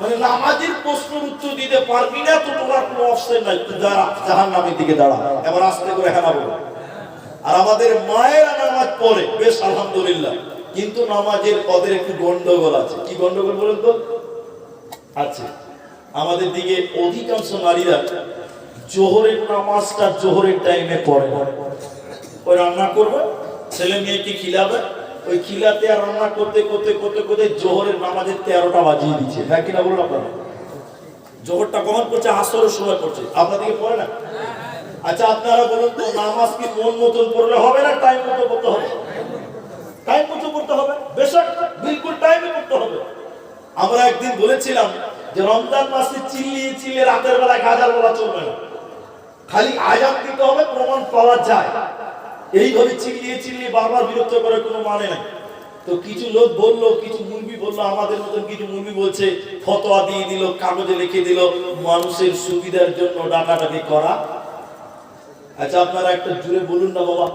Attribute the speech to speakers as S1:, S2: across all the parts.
S1: মানে নামাজের প্রশ্নের উত্তর দিতে পারবি না, তো তোরা কোনো অপশন নাই। দাঁড়া জাহান নামের দিকে দাঁড়া। এবার আস্তে করে হ্যাঁ বলো। আর আমাদের মায়েরা নামাজ পড়ে, বেশ আলহামদুলিল্লাহ। কিন্তু নামাজের পদের একটু গন্ডগোল আছে। কি গন্ডগোল বলেন তো? আছে। আমাদের দিকে অধিকাংশ নারীরা জোহরের নামাজটা জোহরের টাইমে পড়ে। ওই রান্না করবে, ছেলে মেয়েকে খিলাবে ওই খিলাতে আর রান্না করতে করতে করতে করতে জোহরের নামাজের তেরোটা বাজিয়ে দিচ্ছে। হ্যাঁ কিনা বলুন আপনারা? জোহরটা কখন করছে, আসরের সময় করছে। আপনাদেরকে পড়ে না? আচ্ছা আপনারা বলুন তো, নামাজ কি মন মতন পড়লে হবে না টাইম মতো পড়তে হবে? টাইম মতো পড়তে হবে। বেশক, বিলকুল টাইমে পড়তে হবে। আমরা একদিন বলেছিলাম যে রমজান মাসে চিল্লিয়ে চিল্লিয়ে রাতের বেলায় গাজার বলা চলবে না। খালি আজান দিতে হবে, প্রমাণ পাওয়া যায়। এইভাবে চিল্লিয়ে চিল্লিয়ে বারবার বিরক্ত করে কোনো মানে নাই। তো কিছু লোক বলল, কিছু মুরবি বলল, আমাদের মতন কিছু মুরবি বলছে, ফতোয়া দিয়ে দিল, কাগজে লিখে দিল, মানুষের সুবিধার জন্য ডাকাডাকি করা। আচ্ছা আপনারা একটা জুড়ে বলুন না বাবা,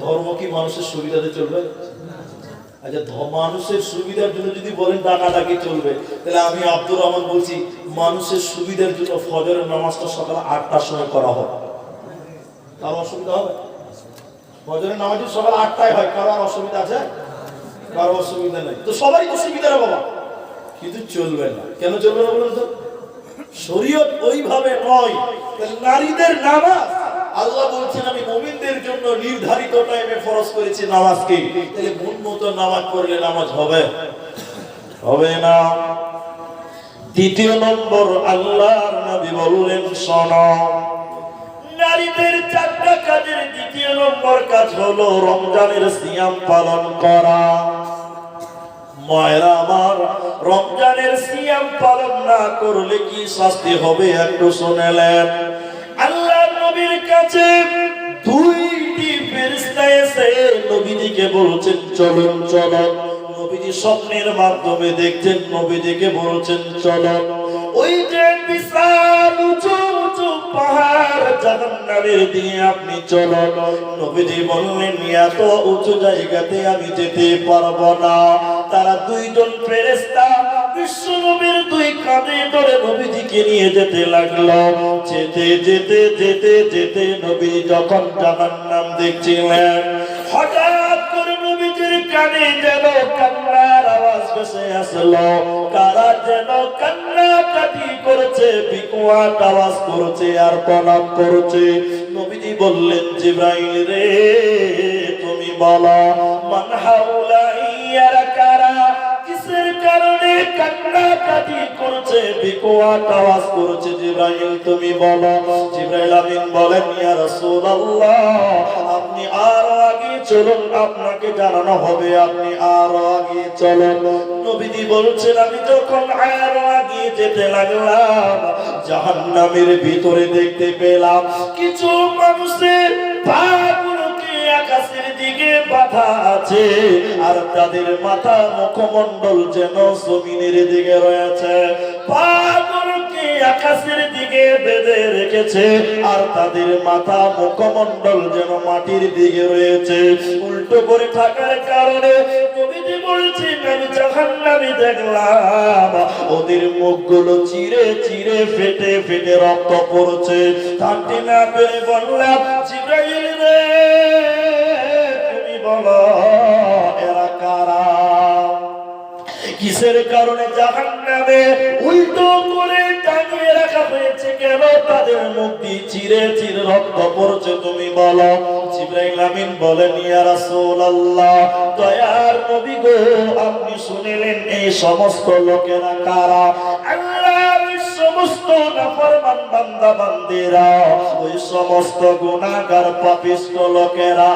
S1: ধর্ম কি মানুষের সুবিধাতে চলবে? আচ্ছা মানুষের সুবিধার জন্য যদি বলেন ডাকাডাকি চলবে, তাহলে আমি আব্দুর রহমান বলছি, মানুষের সুবিধার জন্য ফজরের নামাজটা সকাল আটটার সময় করা হয়। কারও অসুবিধা হবে? ফজরের নামাজ সকাল আটটায় হয়, কারও আর অসুবিধা আছে? কারও অসুবিধা নেই। তো সবারই তো সুবিধা রে বাবা। কিন্তু চলবে না। কেন চলবে না বলুন তো? শরীয়ত ওইভাবে নয়। নারীদের নামাজ, আল্লাহ বলছেন, আমি মুমিনদের জন্য নির্ধারিত টাইমে ফরজ করেছি নামাজকে তাহলে মন মতো নামাজ পড়লে নামাজ হবে? হবে না। দ্বিতীয় নম্বর, আল্লাহর নবী বললেন, শোনো নারীদের চারটা কাজের দ্বিতীয় নম্বর কাজ হলো রমজানের সিয়াম পালন করা। রমজানের সিয়াম পালন না করলে কি শাস্তি হবে একটু শুনেলেন। আল্লাহ নবীর কাছে দুইটি ফেরেশতা এসে নবীজিকে বলছেন, চলুন চলুন। নবীজি স্বপ্নের মাধ্যমে দেখছেন, নবীজিকে বলছেন, চলুন। ওই যে বিশাল উঁচু পাহাড় জাহান্নামের দিয়ে আপনি চলুন নবীজি বললেন, এত উঁচু জায়গাতে আমি যেতে পারব না। তারা দুইজন ফেরেশতা বিশ্ব নবীর দুই কাঁধে ধরে নবীজিকে নিয়ে যেতে লাগল। যেতে যেতে যেতে যেতে নবী যখন জাহান্নাম দেখছিলেন, হঠাৎ করে নবীজির কানে যেন আওয়াজ ভেসে আসলো, কারা যেন কান্না কাটি করেছে বিকুয়াট আওয়াজ করছে, আর প্রণাম করছে। নবীজি বললেন, জিব্রাইল রে, তুমি বলো, মান হাউলা ইয়ারা কারা কিসের কারণে কান্না কাটি করছে বিকুয়াট আওয়াজ করছে, জিব্রাইল তুমি বলো? আপনি আরও আগে চলুন, আপনাকে জানানো হবে, আপনি আরও আগে চলুন। নবীজি বলছেন, আমি যখন আরও আগে যেতে লাগলাম, জাহান্নামের ভিতরে দেখতে পেলাম, কিছু মানুষের আকাশের দিকে বাধা আছে, আর তাদের মাথা মুখমণ্ডল যেন জমিনের দিকে রয়েছে। আকাশের দিকে বেঁধে রেখেছে, আর তাদের মাথা মুখমণ্ডল যেন মাটির দিকে রয়েছে। উল্টো করে থাকার কারণে কবিজি বলছেন, আমি জাহান্নামে দেখলাম, ওদের মুখগুলো চিরে চিরে ফেটে ফেটে রক্ত পড়ছে। থাকতে না পেরে বললাম, জিব্রাইল তুমি বলো। কিসের কারণে জাহান্নামে উল্টো করে টাঙিয়ে রাখা হয়েছে? কেন তাদের দিয়ে চিরে চিরে রক্ত পড়ছে তুমি বলো। জিব্রাইল আমিন বলেন, ইয়া রাসূলুল্লাহ, দয়ার নবী গো, আপনি শুনিলেন এই সমস্ত লোকেরা কারা? আল্লাহর সমস্ত নাফরমান বান্দা বান্দিরা, ওই সমস্ত গুনাহগার পাপিষ্ট লোকেরা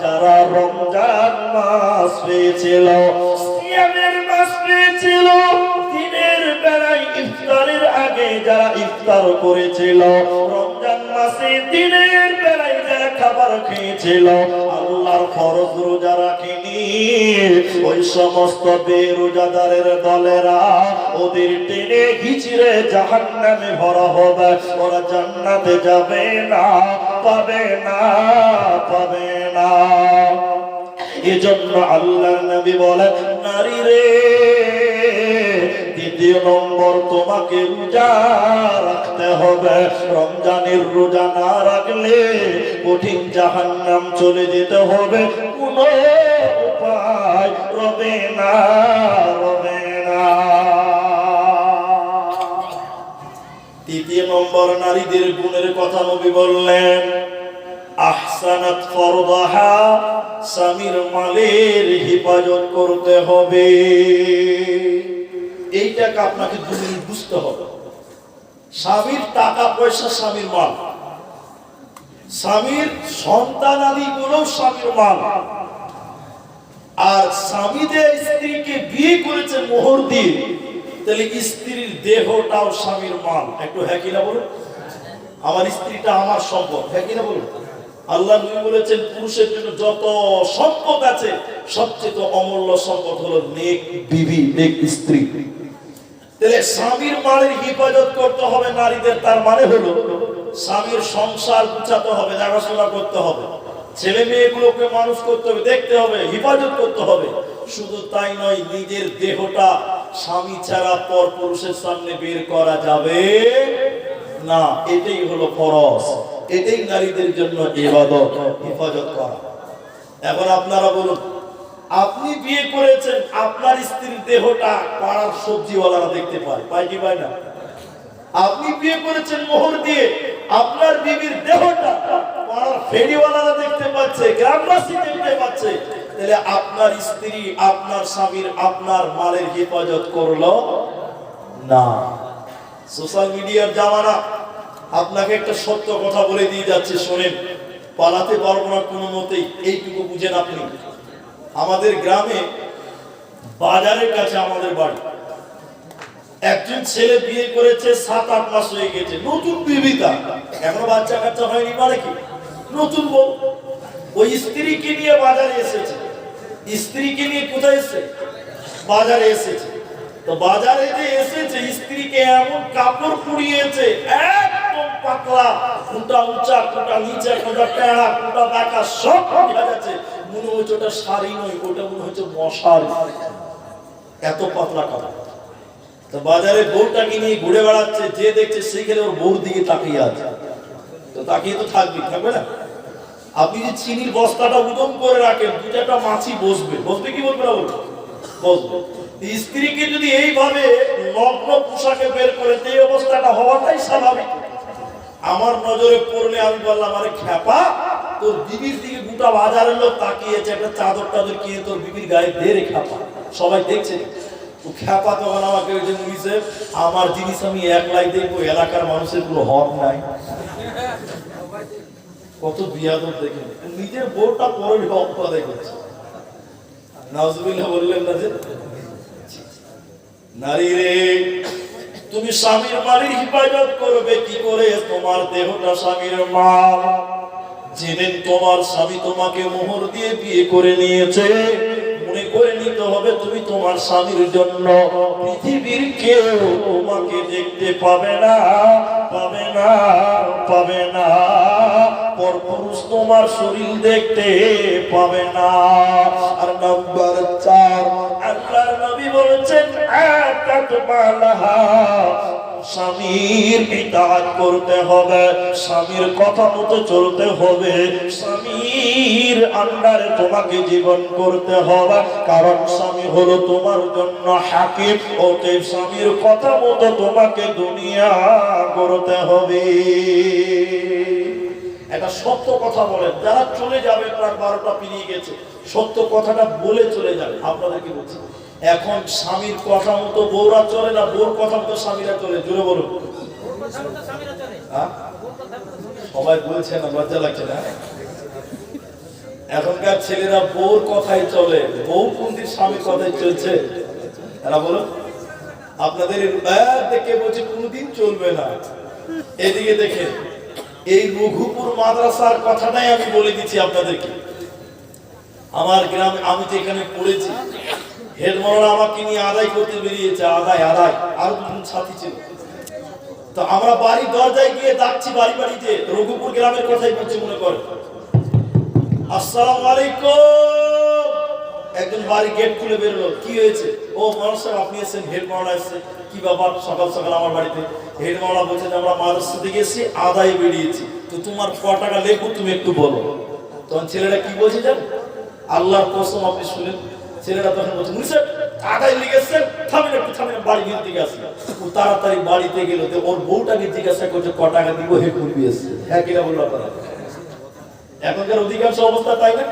S1: যারা রমজান মাস পেয়েছিল, সিয়ামের পেয়েছিল দিনের বেলায় ইফতারের আগে যারা ইফতার করেছিল, রমজান মাসে দিনের বেলায় যারা খাবার খেয়েছিল, আল্লাহর ফরজ রোজা রাখেনি। ওই সমস্ত বেরোজাদারের দলেরা ওদের টেনে ঘিচিরে জাহান্নামে ভরা হবে। ওরা জান্নাতে যাবে না, পাবে না পাবে না। এজন্য আল্লাহর নবী বলেন, নারী রে দ্বিতীয় নম্বর তোমাকে রোজা রাখতে হবে, রমজানের রোজা না রাখলে কঠিন জাহান্নাম চলে যেতে হবে। কোনো উপায় রবে না রবে না। তৃতীয় নম্বর, নারীদের গুণের কথা নবী বললেন, আহসানাত ফরদাহা, স্বামীর মালের হেফাজত করতে হবে। এইটাকে আপনাকে দু মিনিট বুঝতে হবে। স্বামীর টাকা পয়সা স্বামীর মাল। স্বামীর সন্তান আদি গুলো স্বামীর মাল। আর স্বামীদের স্ত্রীকে বিয়ে করেছে মোহর দিয়ে, তাহলে স্ত্রীর দেহটাও স্বামীর মাল। একটু হ্যাঁ কিনা বলুন? আমার স্ত্রীটা আমার সম্পদ। হ্যাঁ কিনা বলুন? আল্লাহ বলেছেন, পুরুষের জন্য যত সম্পদ আছে, সবচেয়ে অমূল্য সম্পদ হলো নেক বিবি, নেক স্ত্রী। তাহলে স্বামীর মালের হেফাজত করতে হবে নারীদের, তার মানে হলো স্বামীর সংসার গুছাতে হবে, দেখাশোনা করতে হবে। ছেলে মেয়েগুলোকে মানুষ করতে হবে, দেখতে হবে, হেফাজত করতে হবে। শুধু তাই নয়, নিজের দেহটা স্বামী ছাড়া পর পুরুষের সামনে বের করা যাবে না। এটাই হলো ফরজ। এটাই নারীদের জন্য ইবাদত, হেফাজত করা। এখন আপনারা বলুন আপনি বিয়ে করেছেন, আপনার স্ত্রীর দেহটা পাড়ার সবজিওয়ালারা দেখতে পায়। পায় কি পায় না? আপনি বিয়ে করেছেন মোহর দিয়ে, আপনার বিবির দেহটা পাড়ার ফেরিওয়ালারা দেখতে পাচ্ছে, গ্রামবাসী দেখতে পাচ্ছে। তাহলে আপনার স্ত্রী, আপনার স্বামীর, আপনার মালের হেফাজত করল না। সোশ্যাল মিডিয়ার জামানা আপনাকে একটা সত্য কথা বলে দিয়ে যাচ্ছে, শোনেন। পালাতে পারব না কোনো মতেই, এইটুকু বুঝেন আপনি। আমাদের গ্রামে, বাজারের কাছে আমাদের বাড়ি। একজন ছেলে বিয়ে করেছে, সাত, আট মাস হয়ে গেছে। নতুন বিবিতা। এখনও বাচ্চা কাচ্চা হয়নি মানে কি? নতুন বউ। ওই স্ত্রীকে নিয়ে বাজারে এসেছে। স্ত্রীকে নিয়ে কোথায় এসেছে? বাজারে এসেছে। তো বাজারে যে এসেছে, স্ত্রীকে এমন কাপড় পুড়িয়েছে, একদম পাতলা। কোনটা উঁচা কোনটা নিচে কোনটা টেড়া কোনটা বাঁকা, সব দেখা যাচ্ছে। মনে হচ্ছে ওটা শাড়ি নয়, ওটা মনে হচ্ছে মশারি। এত পাতলা কাপড়। তো বাজারে বউটাকে নিয়ে ঘুরে বেড়াচ্ছে, যে দেখছে সেইখানে ওর বউর দিকে তাকিয়ে আছে। তো তাকিয়ে তো থাকবি থাকবে না? আপনি যে চিনির বস্তাটা উদম করে রাখেন দু চারটা মাছি বসবে। বসবে কি বলবে না বলবে? বসবে। স্ত্রীকে যদি এইভাবে নগ্ন পোশাকে বের করে এই অবস্থাটা হওয়াটাই স্বাভাবিক। আমার নজরে পড়লে আমি বললাম, আরে খ্যাপা তোর বিবির দিকে গোটা বাজারের লোক তাকিয়েছে একটা চাদর টাদর কিনে তোর বিবির গায়ে দে রে খ্যাপা। সবাই দেখছে। তখন আমাকে ওই আমার জিনিস আমি একলাই দেখব, এলাকার মানুষের কোনো হক নাই। কত দেখে। নিজের হক বললেন না যে তুমি স্বামীর মালির হেফাজত করবে, কি করে? তোমার দেহটা স্বামীর মাল। যেদিন তোমার স্বামী তোমাকে মোহর দিয়ে বিয়ে করে নিয়েছে, মনে করে নিতে হবে তুমি তোমার স্বামীর জন্য পৃথিবীর কেউ তোমাকে দেখতে পাবে না পাবে না পাবে না। পরপুরুষ তোমার শরীর দেখতে পাবে না। আর নাম্বার চার, আল্লাহর নবী বলেছেন স্বামীর ইতাত করতে হবে, স্বামীর কথা মতো চলতে হবে, স্বামীর আন্ডারে তোমাকে জীবন করতে হবে, কারণ স্বামী হলো তোমার জন্য হাকিম ওতে স্বামীর কথা মতো তোমাকে দুনিয়া করতে হবে। একটা সত্য কথা বলেন, যারা চলে যাবে প্রায় বারোটা পেরিয়ে গেছে, সত্য কথাটা বলে চলে যাবে আপনাদেরকে বলছি এখন স্বামীর কথা মতো বউরা চলে না, বউর কথা মতো স্বামীরা চলে? জুড়ে বলুন। হ্যাঁ? সবাই বলছে না, লজ্জা লাগছে না এখনকার ছেলেরা বউর কথাই চলে। বউ কোনদিন স্বামীর কথাই চলছে? এরা বলুন। আপনাদের দেখে বলছে, কোনদিন চলবে না। এদিকে দেখে এই রঘুপুর মাদ্রাসার কথাটাই আমি বলে দিচ্ছি আপনাদেরকে। আমার গ্রামে আমি যেখানে এখানে পড়েছি হেডমোড়া আমাকে নিয়ে আদায় করতে বেরিয়েছে, আদায় আদায়। আর দুজন সাথী ছিল। তো আমরা বাড়ি দরজায় গিয়ে ডাকছি বাড়ি বাড়িতে, রঘুপুর গ্রামের কথাই বলছি মনে করে। আসসালামু আলাইকুম। একজন বাড়ি গেট খুলে বেরোলো। কি হয়েছে? ও সাহেব, আপনি এসেছেন? হেড মাওলা এসছে। কি ব্যাপার? সকাল সকাল আমার বাড়িতে। হেড মাওলা বলছে যে আমরা মাদ্রাসা থেকে এসেছি আদায় বেরিয়েছি। তো তোমার ক টাকা লেখবো তুমি একটু বলো। তখন ছেলেরা কি বলছে জানো? আল্লাহর কসম, আপনি শুনেন। ছেলেরা তখন বলছে মুনি সাহেব আদায় লিখেছেন থামেন একটু, থামেন, বাড়ি গিয়ে দিকে ও তাড়াতাড়ি বাড়িতে গেল, তো ওর বউটাকে জিজ্ঞাসা করছে, ক টাকা দিব, হে করবি এসছে। হ্যাঁ কিনা বলল আপনারা? এখনকার অধিকাংশ অবস্থা তাই না?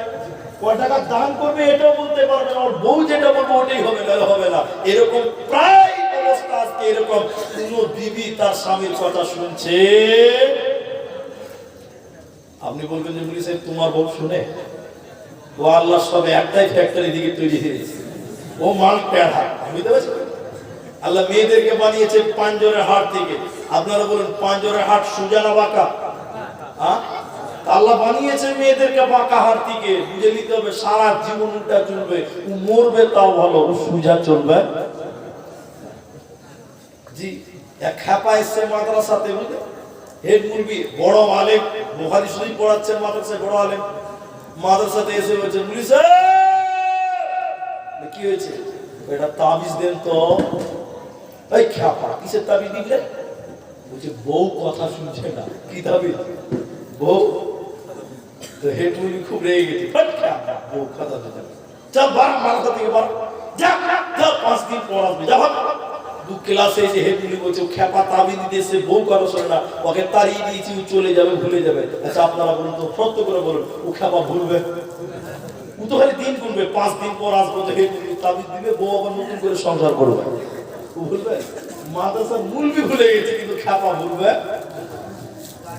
S1: টাকা দান করবে এটাও বলতে পারবে না, ওর বউ যেটা বলবে ওটাই হবে না হবে না। এরকম প্রায় অবস্থা আজকে এরকম। কোন বিবি তার স্বামীর কথা শুনছে। আপনি বলবেন যে মুলি তোমার বউ শুনে? ও আল্লাহ সব একটাই ফ্যাক্টরি দিকে তৈরি হয়েছে ও মাল পেড়া বুঝতে পারছি আল্লাহ মেয়েদেরকে বানিয়েছে পাঞ্জরের হাট থেকে। আপনারা বলুন পাঞ্জরের হাট সুজানা বাঁকা? আল্লাহ বানিয়েছে মেয়েদেরকে বাঁকা হাত থেকে। বুঝে নিতে হবে, সারা জীবন উল্টা চলবে। ও মরবে তাও ভালো, ও সুজা চলবে। জি, এক খ্যাপা এসছে মাদ্রাসাতে বুঝলে হেড মুরবি, বড় আলেম, বুখারি শরীফ পড়াচ্ছেন মাদ্রাসায়, বড় আলেম। মাদ্রাসাতে এসে বলছে সাহেব! কি হয়েছে? এটা তাবিজ দেন তো। এই খ্যাপা কিসের তাবিজ দিলে? বলছে, বউ কথা শুনছে না। কি তাবিজ? বউ? তো মুরগি খুব রেগে গেছে। খ্যাপা বউ কথা শুনছে না। যা বার মাদ্রাসা থেকে বার যা পাঁচ দিন পর আসবে, যা দু ক্লাসে বলছে খ্যাপা তাবি দিতে বউ কারও শোনে ওকে তাড়িয়ে দিয়েছি, ও চলে যাবে, ভুলে যাবে। আচ্ছা আপনারা বলুন তো, সত্য করে বলুন, ও খ্যাপা ভুলবে? ও তো দিন গুনবে, পাঁচ দিন পর আসব তো মুরগি দিবে, বউ আবার নতুন করে সংসার করবে। ও ভুলবে? মাদ্রাসার মুলবি ভুলে গেছে, কিন্তু খ্যাপা ভুলবে?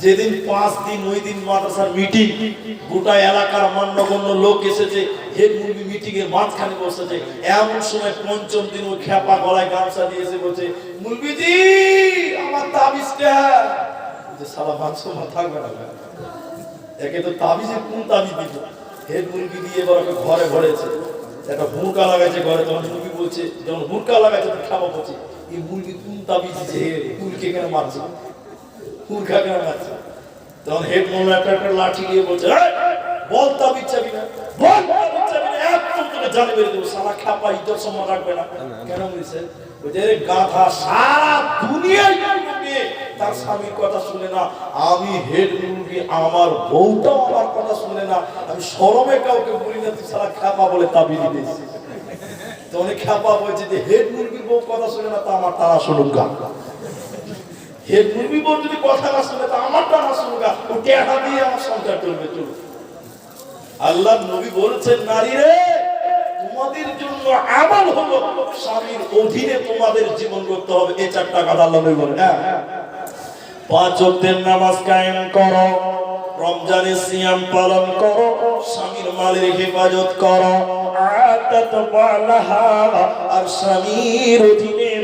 S1: যেদিন পাঁচ দিন, ওই দিন মাদ্রাসার মিটিং গোটা এলাকার মান্যগণ্য লোক এসেছে। হেড মুরগি মিটিং এর মাঝখানে বসেছে। এমন সময় পঞ্চম দিন ও খ্যাপা গলায় গামছা দিয়ে এসে বলছে, মুরগিজি, আমার তাবিজটা। যে সারা মাংস থাকবে না একে তো তাবিজে কোন তাবিজ দিত হেড মুরগি দিয়ে এবার ওকে ঘরে ভরেছে। একটা হুড়কা লাগাইছে ঘরে, তখন মুরগি বলছে, যখন হুড়কা লাগাইছে খাওয়া বলছে এই মুরগি কোন তাবিজ কুলকে কেন মারছে? মারছে তখন হেড মোল্লা একটা লাঠি নিয়ে বলছে "এই, বল না। বল না। একদম তোকে জানে বেরিয়ে দেবো। সারা খাপা ইজ্জত সম্মান রাখবে না। কেন বলছে? বলছে "এরে গাধা সারা দুনিয়ায় তার স্বামীর কথা শুনে না। আমি হেড মুরগি আমার বউটাও আমার কথা শুনে না। আমি শরমে কাউকে বলি না তুই সারা খাপা বলে তাবিজ দিয়েছি তো অনেক খাপা বলছে যে হেড মুরগির বউ কথা শুনে না তা আমার তারা শুনুক গা। আল্লাহ নবী নারী রে, তোমাদের জন্য হলো, স্বামীর অধীনে তোমাদের জীবন করতে হবে। চারটা কথা আল্লাহ নবী বলেন হ্যাঁ। পাঁচ ওয়াক্তের নামাজ কায়েম করো, রমজানের সিয়াম পালন করো, স্বামীর মালের হেফাজত করো। আর স্বামীর অধীনে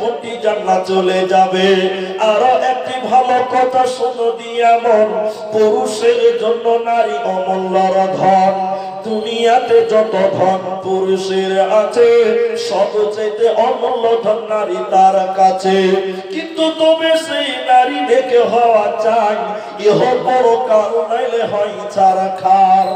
S1: ভর্তি জান্নাত চলে যাবে। আরও একটি ভালো কথা শোনো দিয়া মন পুরুষের জন্য নারী অমূল্যর ধন। দুনিয়াতে যত ধন পুরুষের আছে সবচেয়ে অমূল্য ধন নারী তার কাছে। কিন্তু তবে সেই নারী দেখে হওয়া চাই, ইহ বড় নাইলে হয় ছাড়া খার।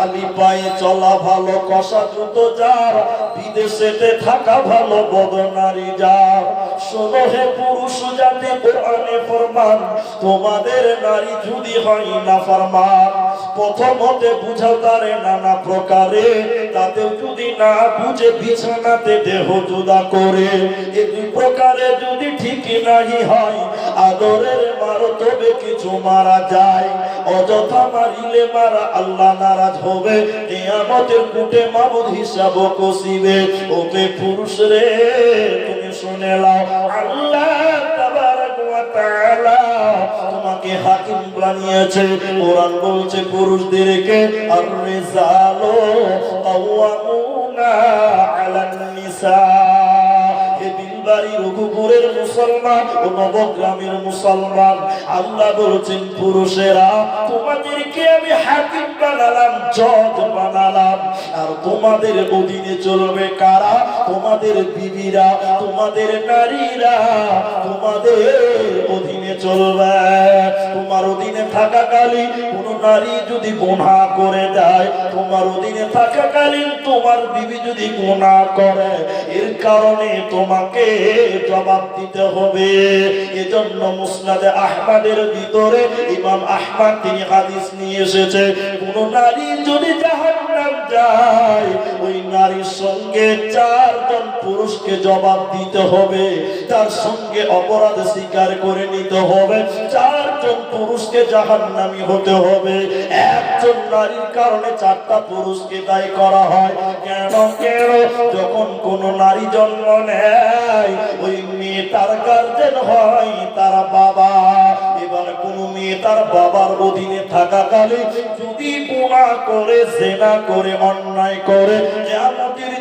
S1: খালি পায়ে চলা ভালো, কষা জুতো যার বিদেশেতে থাকা ভালো বদনারী যার। শোনো হে পুরুষ জাতি, কোরআনে ফরমান, তোমাদের নারী যদি হয় না ফরমান। প্রথমতে বুঝাও তারে নানা প্রকারে, তাতে যদি না বুঝে বিছানাতে দেহ জুদা করে, এ দুই প্রকারে যদি ঠিক নাহি হয়, আদরের মারো তবে কিছু মারা যায়। অযথা মারিলে মারা আল্লাহ নারাজ হবে, নিয়ামতের কুটে মাবুদ হিসাব কষিবে। ওকে পুরুষ রে, তুমি শুনে লাও আল্লাহ তাবারাক ওয়া তাআলা তোমাকে হাকিম বানিয়েছে। কোরআন বলছে পুরুষদেরকে আর রিজালু কাওয়ামুনা আলান নিসা। বিলবাড়ি রঘুপুরের মুসলমান, ও নবগ্রামের মুসলমান। আল্লাহ বলছেন, পুরুষেরা, তোমাদেরকে আমি হাকিম বানালাম, জজ বানালাম। আর তোমাদের অধীনে চলবে কারা? তোমাদের বিবিরা, তোমাদের নারীরা, তোমাদের অধীনে চলবে। তোমার অধীনে থাকাকালীন কোন নারী যদি গুনাহ করে দেয়, তোমার অধীনে থাকাকালীন তোমার বিবি যদি গুনাহ করে। এর কারণে তোমাকে জবাব দিতে হবে। এজন্য মুসনাদে আহমাদের ভিতরে ইমাম আহমাদ তিনি হাদিস নিয়ে এসেছে, কোন নারী যদি জাহান্নাম যায়, ওই নারীর সঙ্গে চারজন পুরুষকে জবাব দিতে হবে, তার সঙ্গে অপরাধ স্বীকার করে নিতে হবে। চারজন পুরুষকে জাহান্নামী হতে হবে। একজন নারীর কারণে চারটা পুরুষকে দায়ী করা হয়। কেন কেন? যখন কোন নারী জন্ম নেয়, ওই মেয়ে তার গার্জেন হয়, তার বাবা। এবার কোন মেয়ে তার বাবার অধীনে থাকাকালে যদি গুণা করে সেনা করে, অন্যায় করে দিন